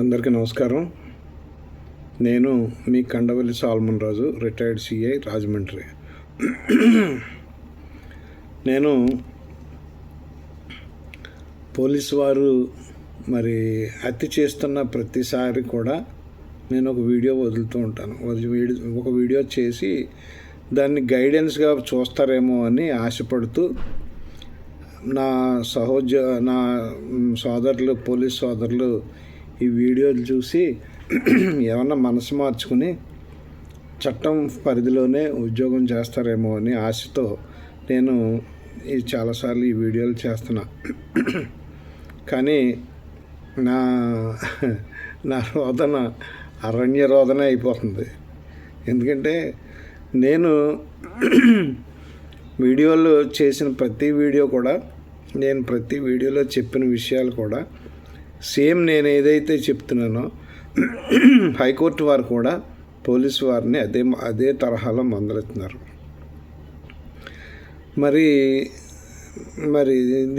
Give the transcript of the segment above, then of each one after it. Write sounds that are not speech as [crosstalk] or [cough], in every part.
అందరికీ నమస్కారం. నేను మీ Kandavalli salmon Raju retired CI Rajahmundry. నేను పోలీసు వారు మరి హత్య చేస్తున్న ప్రతిసారి కూడా నేను ఒక వీడియో వదులుతూ ఉంటాను. ఒక వీడియో చేసి దాన్ని గైడెన్స్గా చూస్తారేమో అని ఆశపడుతూ నా సహోద్య నా సోదరులు పోలీస్ సోదరులు ఈ వీడియోలు చూసి ఏమన్నా మనసు మార్చుకుని చట్టం పరిధిలోనే ఉద్యోగం చేస్తారేమో అని ఆశతో నేను ఈ చాలాసార్లు ఈ వీడియోలు చేస్తున్నా. కానీ నా నా రోదన అరణ్య రోదన అయిపోతుంది. ఎందుకంటే నేను వీడియోలో చేసిన ప్రతి వీడియో కూడా నేను ప్రతి వీడియోలో చెప్పిన విషయాలు కూడా సేమ్ నేను ఏదైతే చెప్తున్నానో [clears throat] హైకోర్టు వారు కూడా పోలీసు వారిని అదే అదే తరహాలో మందలెత్తున్నారు మరి మరి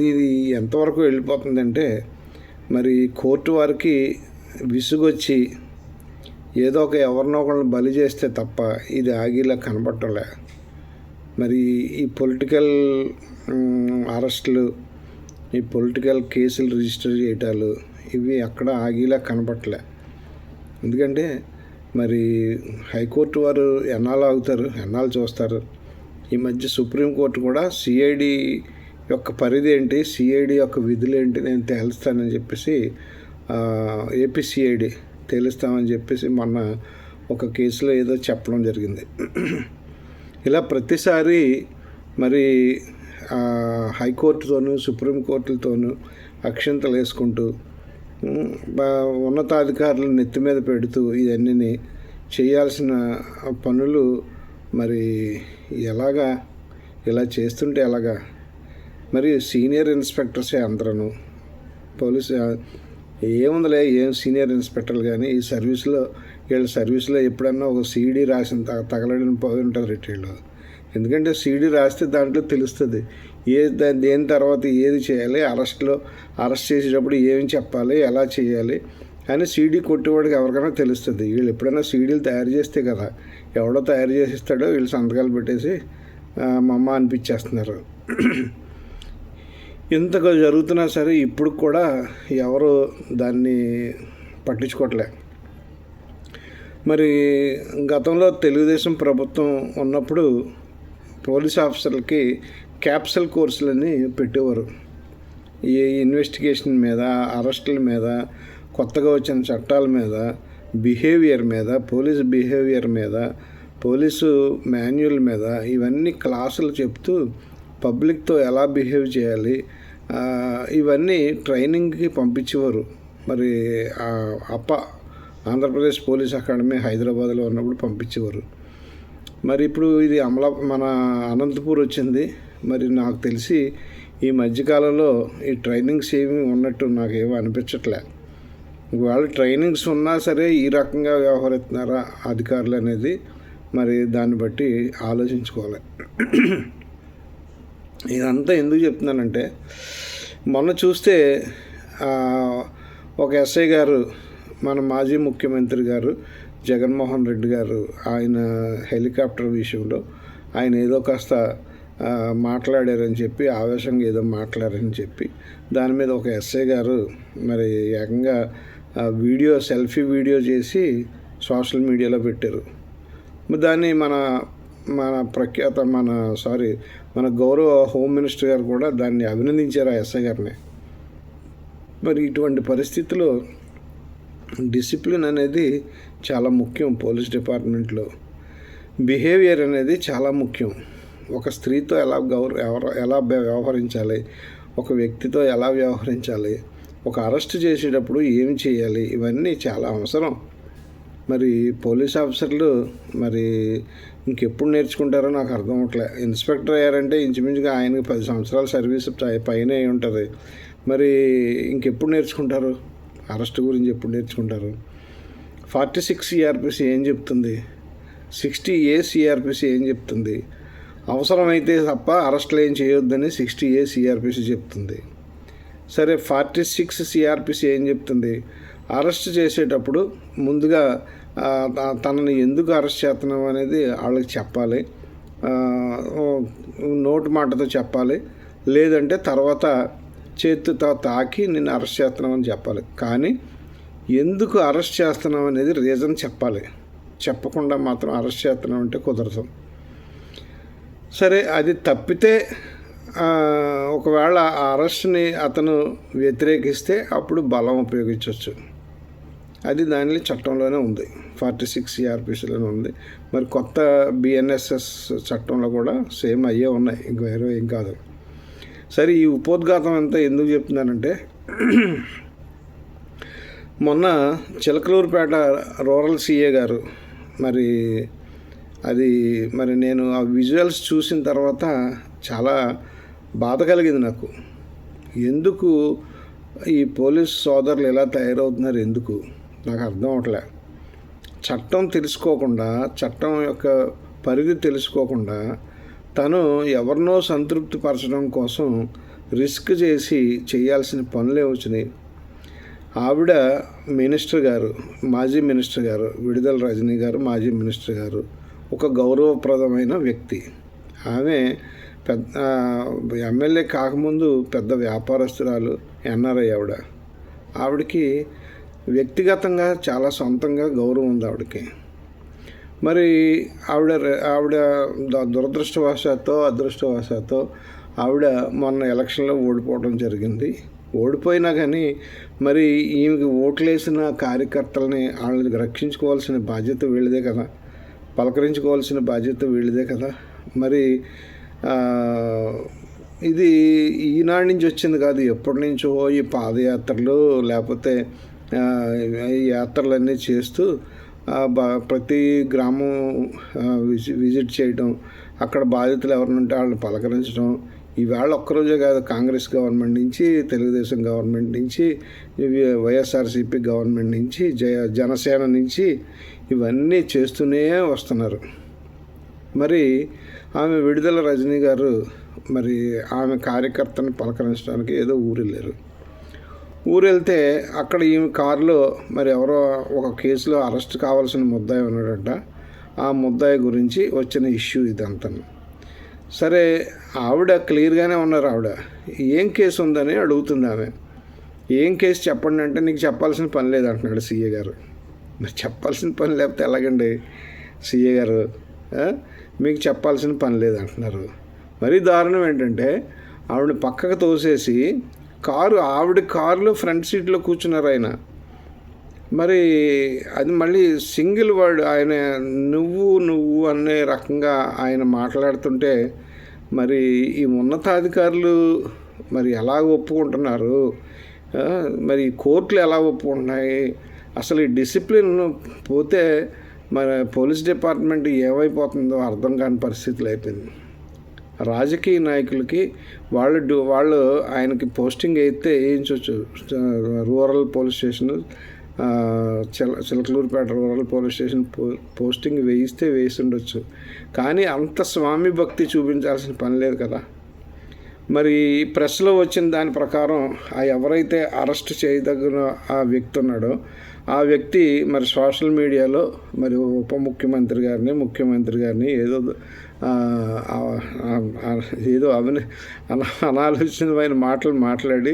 ఇది ఎంతవరకు వెళ్ళిపోతుందంటే మరి కోర్టు వారికి విసుగొచ్చి ఏదో ఒక ఎవరినో ఒకరిని బలి చేస్తే తప్ప ఇది ఆగిలా కనబట్టలే మరి ఈ పొలిటికల్ అరెస్టులు ఈ పొలిటికల్ కేసులు రిజిస్టర్ చేయటాలు ఇవి అక్కడ ఆగిలా కనపట్లే. ఎందుకంటే మరి హైకోర్టు వారు ఎన్నాళ్ళు ఆగుతారు? ఎన్నాళ్ళు చూస్తారు? ఈ మధ్య సుప్రీంకోర్టు కూడా సిఐడి యొక్క పరిధి ఏంటి? సిఐడి యొక్క విధులు ఏంటి? నేను తేలుస్తానని చెప్పేసి ఏపీసీఐడి తేలుస్తామని చెప్పేసి మొన్న ఒక కేసులో ఏదో చెప్పడం జరిగింది. ఇలా ప్రతిసారి మరి హైకోర్టుతోనూ సుప్రీంకోర్టులతోనూ అక్షంతలు వేసుకుంటూ ఉన్నతాధికారులు ఉన్నతాధికారులను నెత్తి మీద పెడుతూ ఇవన్నీ చేయాల్సిన పనులు మరి ఎలాగా ఇలా చేస్తుంటే ఎలాగా? మరి సీనియర్ ఇన్స్పెక్టర్సే అందరూ పోలీసు ఏముందిలే ఏం సీనియర్ ఇన్స్పెక్టర్లు కానీ ఈ సర్వీస్లో వీళ్ళ సర్వీస్లో ఎప్పుడన్నా ఒక సీడీ రాసిన తగలడిన పోయి ఉంటుంది రిటైర్లో ఎందుకంటే సీడీ రాస్తే దాంట్లో తెలుస్తుంది. ఏ దాని దేని తర్వాత ఏది చేయాలి అరెస్ట్లో అరెస్ట్ చేసేటప్పుడు ఏమి చెప్పాలి ఎలా చేయాలి అని సీడీ కొట్టేవాడికి ఎవరికైనా తెలుస్తుంది. వీళ్ళు ఎప్పుడైనా సీడీలు తయారు చేస్తే కదా ఎవడో తయారు చేసిస్తాడో వీళ్ళు సంతకాలు పెట్టేసి మమ్మ అనిపించేస్తున్నారు. ఇంతగా జరుగుతున్నా సరే ఇప్పుడు కూడా ఎవరు దాన్ని పట్టించుకోవట్లే మరి గతంలో తెలుగుదేశం ప్రభుత్వం ఉన్నప్పుడు పోలీస్ ఆఫీసర్లకి క్యాప్సల్ కోర్సులని పెట్టేవారు. ఈ ఇన్వెస్టిగేషన్ మీద అరెస్టుల మీద కొత్తగా వచ్చిన చట్టాల మీద బిహేవియర్ మీద పోలీస్ బిహేవియర్ మీద పోలీసు మాన్యువల్ మీద ఇవన్నీ క్లాసులు చెప్తూ పబ్లిక్తో ఎలా బిహేవ్ చేయాలి ఇవన్నీ ట్రైనింగ్కి పంపించేవారు. మరి అప్ప ఆంధ్రప్రదేశ్ పోలీస్ అకాడమీ హైదరాబాద్లో ఉన్నప్పుడు పంపించేవారు. మరి ఇప్పుడు ఇది అమలా మన అనంతపూర్ వచ్చింది. మరి నాకు తెలిసి ఈ మధ్యకాలంలో ఈ ట్రైనింగ్స్ ఏమి ఉన్నట్టు నాకు ఏమీ అనిపించట్లే. ఒకవేళ ట్రైనింగ్స్ ఉన్నా సరే ఈ రకంగా వ్యవహరిస్తున్నారా అధికారులు అనేది మరి దాన్ని బట్టి ఆలోచించుకోవాలి. ఇదంతా ఎందుకు చెప్తున్నానంటే మొన్న చూస్తే ఒక ఎస్ఐ గారు మన మాజీ ముఖ్యమంత్రి గారు జగన్మోహన్ రెడ్డి గారు ఆయన హెలికాప్టర్ విషయంలో ఆయన ఏదో కాస్త మాట్లాడారని చెప్పి ఆవేశంగా ఏదో మాట్లాడారని చెప్పి దాని మీద ఒక ఎస్ఐ గారు మరి ఏకంగా వీడియో సెల్ఫీ వీడియో చేసి సోషల్ మీడియాలో పెట్టారు. దాన్ని మన మన ప్రఖ్యాత మన సారీ మన గౌరవ హోమ్ మినిస్టర్ గారు కూడా దాన్ని అభినందించారు ఆ ఎస్ఐ గారిని. మరి ఇటువంటి పరిస్థితిలో డిసిప్లిన్ అనేది చాలా ముఖ్యం పోలీస్ డిపార్ట్మెంట్లో. బిహేవియర్ అనేది చాలా ముఖ్యం. ఒక స్త్రీతో ఎలా గౌరవ ఎవరు ఎలా వ్యవహరించాలి? ఒక వ్యక్తితో ఎలా వ్యవహరించాలి? ఒక అరెస్ట్ చేసేటప్పుడు ఏమి చేయాలి? ఇవన్నీ చాలా అవసరం. మరి పోలీస్ ఆఫీసర్లు మరి ఇంకెప్పుడు నేర్చుకుంటారో నాకు అర్థం అవట్లే. ఇన్స్పెక్టర్ అయ్యారంటే ఇంచుమించుగా ఆయనకి పది సంవత్సరాల సర్వీస్ పై- అయి ఉంటుంది. మరి ఇంకెప్పుడు నేర్చుకుంటారు? అరెస్ట్ గురించి ఎప్పుడు నేర్చుకుంటారు? ఫార్టీ సిక్స్ సిఆర్పిసి ఏం చెప్తుంది? సిక్స్టీ ఏ సిఆర్పిసి ఏం చెప్తుంది? అవసరమైతే తప్ప అరెస్టులు ఏం చేయొద్దని సిక్స్టీ ఏ సిఆర్పిసి చెప్తుంది. సరే ఫార్టీ సిక్స్ సిఆర్పిసి ఏం చెప్తుంది? అరెస్ట్ చేసేటప్పుడు ముందుగా తనని ఎందుకు అరెస్ట్ చేస్తున్నాం అనేది వాళ్ళకి చెప్పాలి. నోటు మాటతో చెప్పాలి. లేదంటే తర్వాత చేతితో తాకి నిన్ను అరెస్ట్ చేస్తున్నామని చెప్పాలి. కానీ ఎందుకు అరెస్ట్ చేస్తున్నాం అనేది రీజన్ చెప్పాలి. చెప్పకుండా మాత్రం అరెస్ట్ చేస్తున్నాం అంటే కుదరదు. సరే అది తప్పితే ఒకవేళ ఆ అరెస్ట్ని అతను వ్యతిరేకిస్తే అప్పుడు బలం ఉపయోగించవచ్చు అది దానిలో చట్టంలోనే ఉంది. ఫార్టీ సిక్స్ సిఆర్పిసిలోనే ఉంది. మరి కొత్త బిఎన్ఎస్ఎస్ చట్టంలో కూడా సేమ్ అయ్యే ఉన్నాయి. ఇంక వేరే ఏం కాదు. సరే ఈ ఉపోద్ఘాతం అంతా ఎందుకు చెప్తున్నానంటే మొన్న చిలకలూరుపేట రూరల్ సీఏ గారు మరి అది మరి నేను ఆ విజువల్స్ చూసిన తర్వాత చాలా బాధ కలిగింది నాకు. ఎందుకు ఈ పోలీస్ సోదరులు ఎలా తయారవుతున్నారు ఎందుకు? నాకు అర్థం అవట్లే. చట్టం తెలుసుకోకుండా చట్టం యొక్క పరిధి తెలుసుకోకుండా తను ఎవరినో సంతృప్తి పరచడం కోసం రిస్క్ చేసి చేయాల్సిన పనులే వచ్చినాయి. ఆవిడ మినిస్టర్ గారు మాజీ మినిస్టర్ గారు విడుదల రజనీ గారు మాజీ మినిస్టర్ గారు ఒక గౌరవప్రదమైన వ్యక్తి. ఆమె పెద్ద ఎమ్మెల్యే కాకముందు పెద్ద వ్యాపారస్తురాలు ఎన్ఆర్ఐ ఆవిడ. ఆవిడకి వ్యక్తిగతంగా చాలా సొంతంగా గౌరవం ఉంది ఆవిడకి. మరి ఆవిడ ఆవిడ ద- అదృష్టవశాతో ఆవిడ మొన్న ఎలక్షన్లో ఓడిపోవడం జరిగింది. ఓడిపోయినా కానీ మరి ఈమెకి ఓట్లేసిన కార్యకర్తలని వాళ్ళని రక్షించుకోవాల్సిన బాధ్యత వీళ్ళదే కదా. పలకరించుకోవాల్సిన బాధ్యత వీళ్ళదే కదా? మరి ఇది ఈనాడు నుంచి వచ్చింది కాదు ఎప్పటి నుంచో ఈ పాదయాత్రలు లేకపోతే యాత్రలన్నీ చేస్తూ ప్రతి గ్రామం విజి విజిట్ చేయడం అక్కడ బాధితులు ఎవరిని ఉంటే వాళ్ళని పలకరించడం ఈవేళ ఒక్కరోజే కాదు కాంగ్రెస్ గవర్నమెంట్ నుంచి తెలుగుదేశం గవర్నమెంట్ నుంచి వైఎస్ఆర్సీపీ గవర్నమెంట్ నుంచి జయ జనసేన నుంచి ఇవన్నీ చేస్తూనే వస్తున్నారు. మరి ఆమె విడుదల రజనీ గారు మరి ఆమె కార్యకర్తను పలకరించడానికి ఏదో ఊరు వెళ్ళారు ఊరు వెళ్తే అక్కడ ఈమె కారులో మరి ఎవరో ఒక కేసులో అరెస్ట్ కావాల్సిన ముద్దాయి ఉన్నాడంట. ఆ ముద్దాయి గురించి వచ్చిన ఇష్యూ ఇదంతా. సరే ఆవిడ క్లియర్గానే ఉన్నారు ఆవిడ. ఏం కేసు ఉందని అడుగుతుంది ఆమె. ఏం కేసు చెప్పండి అంటే నీకు చెప్పాల్సిన పని లేదు అంటున్నాడు సీఏ గారు. మరి చెప్పాల్సిన పని లేకపోతే ఎలాగండి సీఏ గారు? మీకు చెప్పాల్సిన పని లేదు అంటున్నారు. మరీ దారుణం ఏంటంటే ఆవిడ పక్కకు తోసేసి కారు ఆవిడ కారులో ఫ్రంట్ సీట్లో కూర్చున్నారు ఆయన. మరి అది మళ్ళీ సింగిల్ వర్డ్ ఆయన నువ్వు నువ్వు అనే రకంగా ఆయన మాట్లాడుతుంటే మరి ఈ ఉన్నతాధికారులు మరి ఎలా ఒప్పుకుంటున్నారు? మరి కోర్టులు ఎలా ఒప్పుకుంటున్నాయి? అసలు ఈ డిసిప్లిన్ పోతే మన పోలీస్ డిపార్ట్మెంట్ ఏమైపోతుందో అర్థం కాని పరిస్థితులు అయిపోయింది. రాజకీయ నాయకులకి వాళ్ళు వాళ్ళు ఆయనకి పోస్టింగ్ అయితే వేయించవచ్చు రూరల్ పోలీస్ స్టేషన్ చిల చిలకలూరుపేట రూరల్ పోలీస్ స్టేషన్ పో పోస్టింగ్ వేయిస్తే వేసి ఉండొచ్చు కానీ అంత స్వామి భక్తి చూపించాల్సిన పని లేదు కదా. మరి ప్రెస్లో వచ్చిన దాని ప్రకారం ఆ ఎవరైతే అరెస్ట్ చేయదగిన ఆ వ్యక్తి ఉన్నాడో ఆ వ్యక్తి మరి సోషల్ మీడియాలో మరి ఉప ముఖ్యమంత్రి గారిని ముఖ్యమంత్రి గారిని ఏదో ఏదో అవని అన అనాలోచితమైన మాటలు మాట్లాడి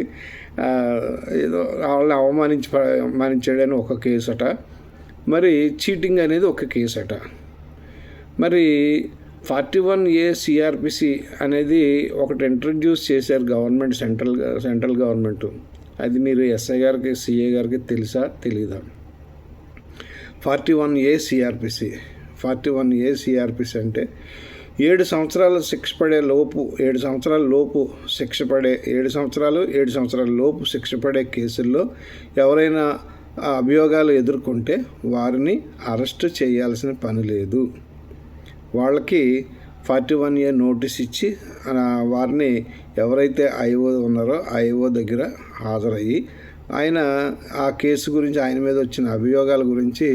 ఏదో వాళ్ళని అవమానించి అవమానించాడని ఒక కేసు అట మరి చీటింగ్ అనేది ఒక కేసు అట మరి ఫార్టీ వన్ ఏ సిఆర్పిసి అనేది ఒకటి ఇంట్రడ్యూస్ చేశారు గవర్నమెంట్ సెంట్రల్ సెంట్రల్ గవర్నమెంట్. అది మీరు ఎస్ఐ గారికి సిఏ గారికి తెలుసా? తెలీదా? Forty one A CrPC forty one A CrPC అంటే ఏడు సంవత్సరాలు శిక్ష పడే లోపు ఏడు సంవత్సరాల లోపు శిక్ష పడే ఏడు సంవత్సరాలు ఏడు సంవత్సరాల లోపు శిక్ష పడే కేసుల్లో ఎవరైనా అభియోగాలు ఎదుర్కొంటే వారిని అరెస్ట్ చేయాల్సిన పని లేదు. వాళ్ళకి ఫార్టీ వన్ ఇయర్ నోటీస్ ఇచ్చి ఆ, వారిని ఎవరైతే ఐఓ ఉన్నారో ఐఓ దగ్గర హాజరయ్యి ఆయన ఆ కేసు గురించి ఆయన మీద వచ్చిన అభియోగాల గురించి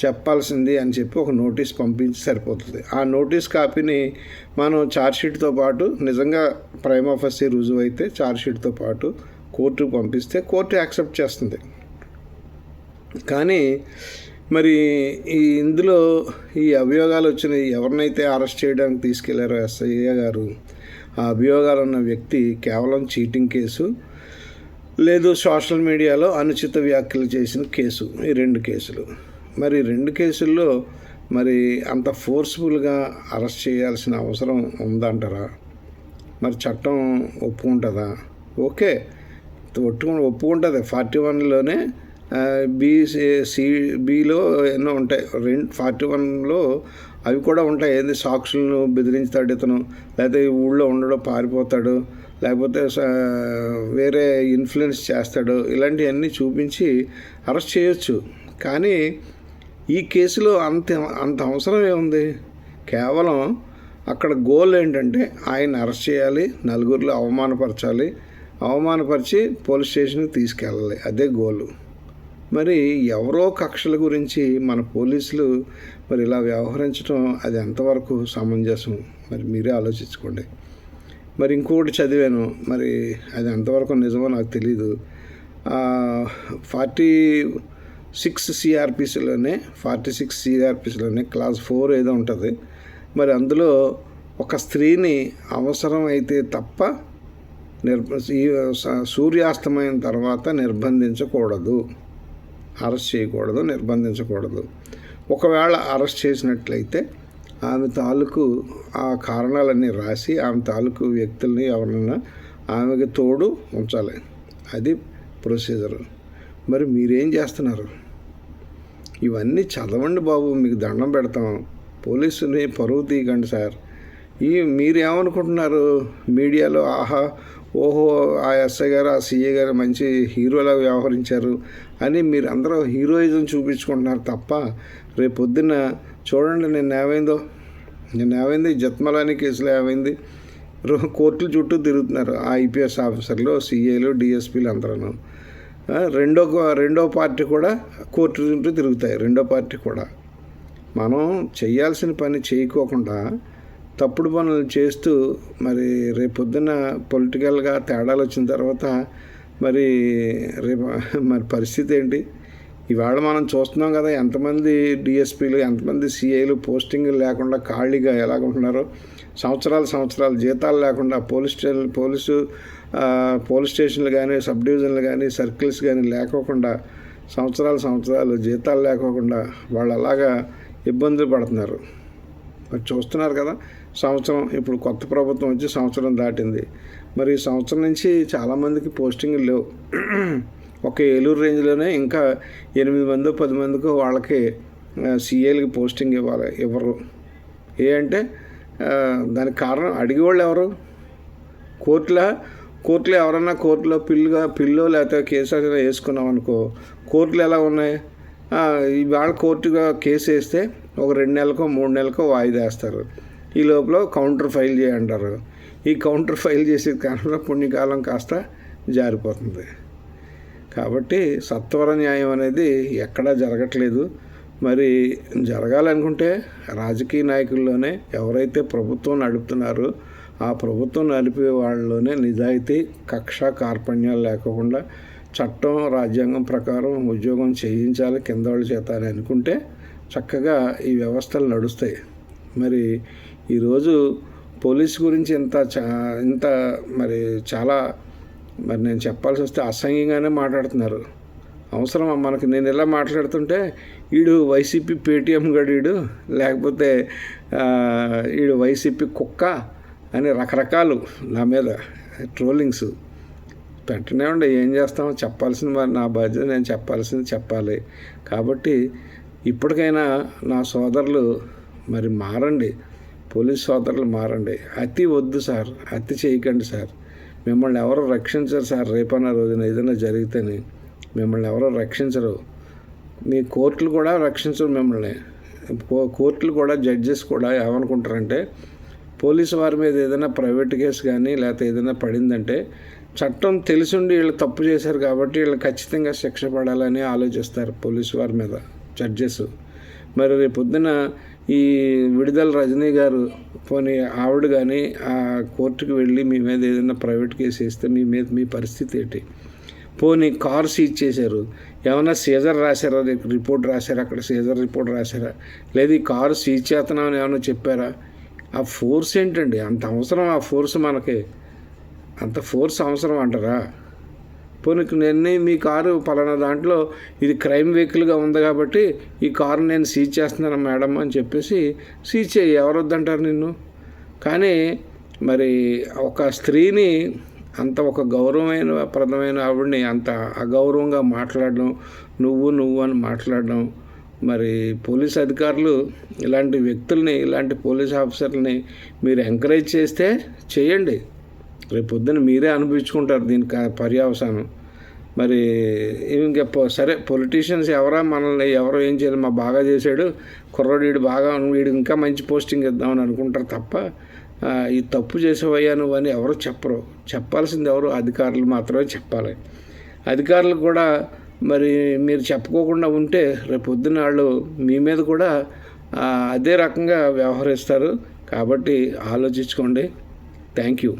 చెప్పాల్సింది అని చెప్పి ఒక నోటీస్ పంపించి సరిపోతుంది. ఆ నోటీస్ కాపీని మనం ఛార్జ్షీట్తో పాటు నిజంగా ప్రైమ్ ఆఫీసీ రుజువు అయితే ఛార్జ్షీట్తో పాటు కోర్టుకు పంపిస్తే కోర్టు యాక్సెప్ట్ చేస్తుంది. కానీ మరి ఈ ఇందులో ఈ అభియోగాలు వచ్చినాయి ఎవరినైతే అరెస్ట్ చేయడానికి తీసుకెళ్ళారో ఎస్ఐ గారు ఆ అభియోగాలు ఉన్న వ్యక్తి కేవలం చీటింగ్ కేసు లేదు సోషల్ మీడియాలో అనుచిత వ్యాఖ్యలు చేసిన కేసు ఈ రెండు కేసులు. మరి రెండు కేసుల్లో మరి అంత ఫోర్స్ఫుల్గా అరెస్ట్ చేయాల్సిన అవసరం ఉందంటారా? మరి చట్టం ఒప్పుకుంటుందా? ఓకే ఒట్టుకు ఒప్పుకుంటుంది. ఫార్టీ వన్లోనే బి సి బిలో ఎన్నో ఉంటాయి. రెండు ఫార్టీ వన్లో అవి కూడా ఉంటాయి. ఏంది? సాక్షులను బెదిరించుతాడు ఇతను లేకపోతే ఊళ్ళో ఉండడం పారిపోతాడు లేకపోతే వేరే ఇన్ఫ్లుయెన్స్ చేస్తాడు. ఇలాంటివన్నీ చూపించి అరెస్ట్ చేయొచ్చు. కానీ ఈ కేసులో అంత అంత అవసరం ఏముంది? కేవలం అక్కడ గోల్ ఏంటంటే ఆయన అరెస్ట్ చేయాలి నలుగురిలో అవమానపరచాలి అవమానపరిచి పోలీస్ స్టేషన్కి తీసుకెళ్ళాలి. అదే గోలు. మరి ఎవరో కక్షల గురించి మన పోలీసులు మరి ఇలా వ్యవహరించడం అది ఎంతవరకు సమంజసం? మరి మీరే ఆలోచించుకోండి. మరి ఇంకొకటి చదివాను. మరి అది ఎంతవరకు నిజమో నాకు తెలీదు. ఫార్టీ సిక్స్ సిఆర్పిసిలోనే ఫార్టీ సిక్స్ సిఆర్పిసిలోనే క్లాస్ ఫోర్ ఏదో ఉంటుంది. మరి అందులో ఒక స్త్రీని అవసరం అయితే తప్ప నిర్బ ఈ స- తర్వాత నిర్బంధించకూడదు. అరెస్ట్ చేయకూడదు నిర్బంధించకూడదు. ఒకవేళ అరెస్ట్ చేసినట్లయితే ఆమె తాలూకు ఆ కారణాలన్నీ రాసి ఆమె తాలూకు వ్యక్తుల్ని ఎవరైనా ఆమెకి తోడు ఉంచాలి. అది ప్రొసీజరు. మరి మీరేం చేస్తున్నారు? ఇవన్నీ చదవండి బాబు మీకు దండం పెడతాం. పోలీసుని పరువు తీయకండి సార్. ఈ మీరు ఏమనుకుంటున్నారు మీడియాలో ఆహా ఓహో ఆ ఎస్ఐ గారు ఆ సీఏ గారు మంచి హీరోలా వ్యవహరించారు అని మీరు అందరూ హీరోయిజం చూపించుకుంటున్నారు తప్ప రేపు పొద్దున్న చూడండి నేను ఏమైందో. నేను ఏమైంది? జత్మలాని కేసులో ఏమైంది? కోర్టుల చుట్టూ తిరుగుతున్నారు ఆ ఐపీఎస్ ఆఫీసర్లు సీఏలు డిఎస్పీలు అందరూ రెండో రెండో పార్టీ కూడా కోర్టు చుట్టూ తిరుగుతాయి. రెండో పార్టీ కూడా. మనం చేయాల్సిన పని చేయకోకుండా తప్పుడు పనులు చేస్తూ మరి రేపొద్దున పొలిటికల్గా తేడాలు వచ్చిన తర్వాత మరి రేపు [laughs] మరి పరిస్థితి ఏంటి? ఇవాళ మనం చూస్తున్నాం కదా ఎంతమంది డిఎస్పీలు ఎంతమంది సిఐలు పోస్టింగ్ లేకుండా ఖాళీగా ఎలాగుంటున్నారో. సంవత్సరాలు సంవత్సరాలు జీతాలు లేకుండా పోలీస్ స్టేషన్ పోలీసు పోలీస్ స్టేషన్లు కానీ సబ్ డివిజన్లు కానీ సర్కిల్స్ కానీ లేకోకుండా సంవత్సరాలు సంవత్సరాలు జీతాలు లేకోకుండా వాళ్ళు అలాగా ఇబ్బందులు పడుతున్నారు. మరి చూస్తున్నారు కదా సంవత్సరం ఇప్పుడు కొత్త ప్రభుత్వం వచ్చి సంవత్సరం దాటింది. మరి ఈ సంవత్సరం నుంచి చాలామందికి పోస్టింగ్లు లేవు. ఒక ఏలూరు రేంజ్లోనే ఇంకా ఎనిమిది మంది పది మందికి వాళ్ళకి సీఏలకి పోస్టింగ్ ఇవ్వాలి ఇవ్వరు. ఏ అంటే దానికి కారణం అడిగేవాళ్ళు ఎవరు? కోర్టులో కోర్టులో ఎవరన్నా కోర్టులో పిల్లుగా పిల్లో లేకపోతే కేసు ఏదైనా వేసుకున్నాం అనుకో కోర్టులు ఎలా ఉన్నాయి? ఇవాళ కోర్టుగా కేసు వేస్తే ఒక రెండు నెలలకో మూడు నెలలకో వాయిదా వేస్తారు. ఈ లోపల కౌంటర్ ఫైల్ చేయంటారు ఈ కౌంటర్ ఫైల్ చేసే కారణంలో పుణ్యకాలం కాస్త జారిపోతుంది. కాబట్టి సత్వర న్యాయం అనేది ఎక్కడా జరగట్లేదు. మరి జరగాలనుకుంటే రాజకీయ నాయకుల్లోనే ఎవరైతే ప్రభుత్వం నడుపుతున్నారో ఆ ప్రభుత్వం నడిపే వాళ్ళలోనే నిజాయితీ కక్ష కార్పణ్యాలు లేకుండా చట్టం రాజ్యాంగం ప్రకారం ఉద్యోగం చేయించాలి కింద వాళ్ళ చేత అని అనుకుంటే చక్కగా ఈ వ్యవస్థలు నడుస్తాయి. మరి ఈరోజు పోలీస్ గురించి ఇంత చా ఇంత మరి చాలా మరి నేను చెప్పాల్సి వస్తే అసహ్యంగానే మాట్లాడుతున్నారు. అవసరం మనకి నేను ఇలా మాట్లాడుతుంటే వీడు వైసీపీ పేటీఎం గడీడు లేకపోతే వీడు వైసీపీ కుక్క అని రకరకాలు నా మీద ట్రోలింగ్స్ పెట్టనే ఉండే. ఏం చేస్తామో చెప్పాల్సింది మరి నా బాధ్యత నేను చెప్పాల్సింది చెప్పాలి. కాబట్టి ఇప్పటికైనా నా సోదరులు మరి మారండి. పోలీస్ సోదరులు మారండి. అతి వద్దు సార్ అతి చేయకండి సార్. మిమ్మల్ని ఎవరు రక్షించరు సార్ రేపన్న రోజున ఏదైనా జరిగితేనే. మిమ్మల్ని ఎవరు రక్షించరు. మీ కోర్టులు కూడా రక్షించరు మిమ్మల్ని. కోర్టులు కూడా జడ్జెస్ కూడా ఏమనుకుంటారంటే పోలీసు వారి మీద ఏదైనా ప్రైవేట్ కేసు కానీ లేకపోతే ఏదైనా పడిందంటే చట్టం తెలిసుండి వీళ్ళు తప్పు చేశారు కాబట్టి వీళ్ళు ఖచ్చితంగా శిక్ష పడాలని ఆలోచిస్తారు పోలీసు వారి మీద జడ్జెస్. మరి రేపు పొద్దున ఈ విడుదల రజనీ గారు పోనీ ఆవిడ కానీ ఆ కోర్టుకు వెళ్ళి మీ మీద ఏదైనా ప్రైవేట్ కేసు వేస్తే మీ మీద మీ పరిస్థితి ఏంటి? పోనీ కార్ సీజ్ చేశారు. ఏమన్నా సీజర్ రాశారా? రిపోర్ట్ రాశారా? అక్కడ సీజర్ రిపోర్ట్ రాశారా? లేదు ఈ కారు సీజ్ చేస్తున్నామని ఏమైనా చెప్పారా? ఆ ఫోర్స్ ఏంటండి? అంత అవసరం ఆ ఫోర్స్ మనకి. అంత ఫోర్స్ అవసరం అంటారా? పోనీ నేను మీ కారు పలానా దాంట్లో ఇది క్రైమ్ వెహికల్గా ఉంది కాబట్టి ఈ కారు నేను సీజ్ చేస్తున్నాను మేడం అని చెప్పేసి సీజ్ చేయి. ఎవరు వద్దంటారు నిన్ను? కానీ మరి ఒక స్త్రీని అంత ఒక గౌరవమైన ప్రదమైన ఆవిడని అంత అగౌరవంగా మాట్లాడడం నువ్వు నువ్వు అని మాట్లాడడం మరి పోలీస్ అధికారులు ఇలాంటి వ్యక్తుల్ని ఇలాంటి పోలీస్ ఆఫీసర్లని మీరు ఎంకరేజ్ చేస్తే చేయండి. రేపు పొద్దున మీరే అనిపించుకుంటారు దీనికి ఆ పర్యవసానం. మరి ఇంకా సరే పొలిటీషియన్స్ ఎవరా మనల్ని ఎవరో ఏం చేయాలి మా బాగా చేశాడు కుర్రోడు వీడు బాగా వీడు ఇంకా మంచి పోస్టింగ్ ఇద్దామని అనుకుంటారు తప్ప ఈ తప్పు చేసేవయ్యా నువ్వు అని ఎవరు చెప్పరు. చెప్పాల్సింది ఎవరు? అధికారులు మాత్రమే చెప్పాలి. అధికారులు కూడా మరి మీరు చెప్పుకోకుండా ఉంటే రేపు పొద్దున్న వాళ్ళు మీ మీద కూడా అదే రకంగా వ్యవహరిస్తారు. కాబట్టి ఆలోచించుకోండి. Thank you.